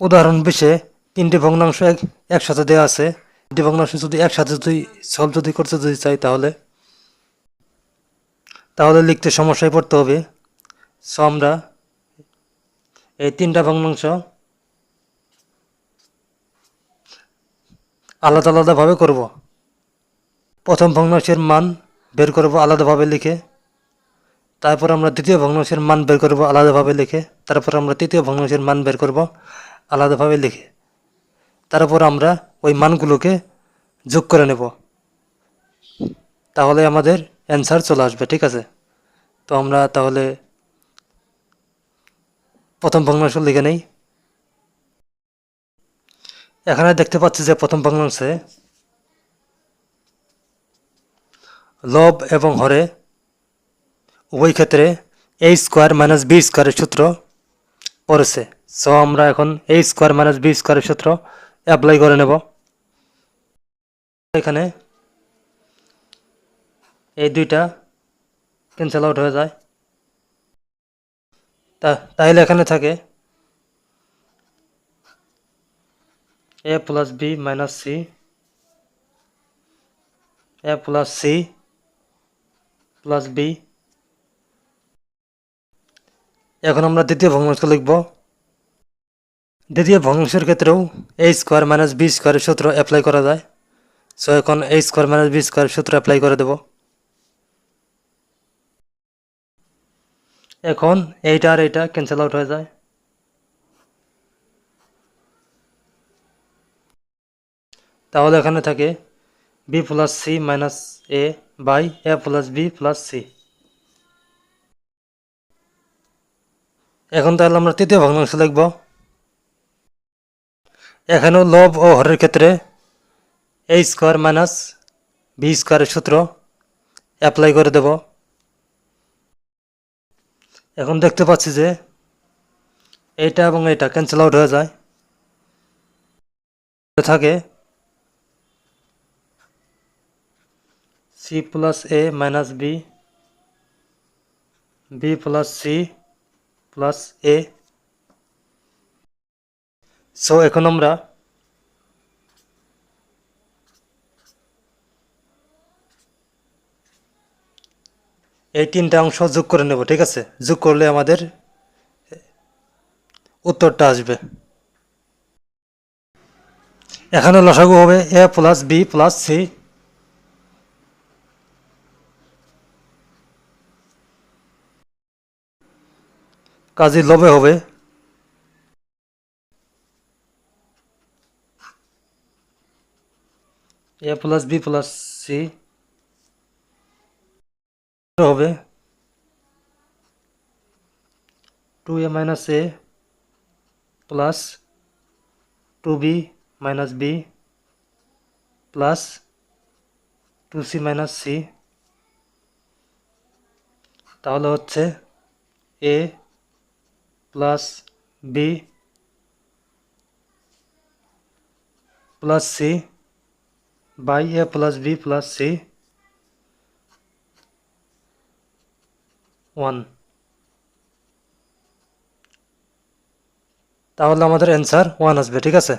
উদাহরণ বিশে তিনটি ভগ্নাংশ এক, একসাথে দেওয়া আছে। তিনটি ভগ্নাংশ যদি একসাথে যদি সলভ যদি করতে যদি চাই তাহলে তাহলে লিখতে সমস্যায় পড়তে হবে। সো আমরা এই তিনটা ভগ্নাংশ আলাদা আলাদাভাবে করব। প্রথম ভগ্নাংশের মান বের করব আলাদাভাবে লিখে, তারপর আমরা দ্বিতীয় ভগ্নাংশের মান বের করব আলাদাভাবে লিখে, তারপর আমরা তৃতীয় ভগ্নাংশের মান বের করব। আলাদাভাবে লিখে। তারপর আমরা ওই মানগুলোকে যোগ করে নেব। তাহলে আমাদের অ্যান্সার চলে আসবে, ঠিক আছে? তো আমরা তাহলে প্রথম ভগ্নাংশ লিখে নেই। এখানে দেখতে পাচ্ছি যে প্রথম ভগ্নাংশে লব এবং হরে উভয় ক্ষেত্রে এ স্কোয়ার মাইনাস বি স্কোয়ারের সূত্র পড়েছে। সো আমরা এখন এ স্কোয়ার মাইনাস বি স্কোয়ারের সূত্র অ্যাপ্লাই করে নেব। এখানে এই দুইটা ক্যান্সেল আউট হয়ে যায়। তা, তাহলে এখানে থাকে A plus B minus C A plus C plus B এখন আমরা দ্বিতীয় ভগ্নাংশ লিখব। দ্বিতীয় ভগ্নাংশের ক্ষেত্রেও এ স্কোয়ার মাইনাস বি স্কোয়ারের সূত্র অ্যাপ্লাই করা যায়। সো এখন এ স্কোয়ার মাইনাস বি স্কোয়ারের সূত্র অ্যাপ্লাই করে দেব। এখন এইটা আর এইটা ক্যান্সেল আউট হয়ে যায়। তাহলে এখানে থাকে B plus C minus A by A plus B plus C এখন তাহলে আমরা তৃতীয় ভগ্নাংশ লিখব। এখানেও লব ও হরের ক্ষেত্রে এ স্কোয়ার মাইনাস বি স্কোয়ারের সূত্র অ্যাপ্লাই করে দেব। এখন দেখতে পাচ্ছি যে এইটা এবং এটা ক্যান্সেল আউট হয়ে যায়। থাকে C plus A minus B B plus C plus A so এখন আমরা এই তিনটা অংশ যোগ করে নেব, ঠিক আছে? যোগ করলে আমাদের উত্তরটা আসবে। এখানে লসাগু হবে A plus B plus C. কাজী লবে হবে A plus B plus C হবে। Two A minus A plus two B minus B plus two C minus C তাহলে হচ্ছে A plus B plus C by A plus b plus C one. তাহলে আমাদের answer one আসবে ঠিক আছে?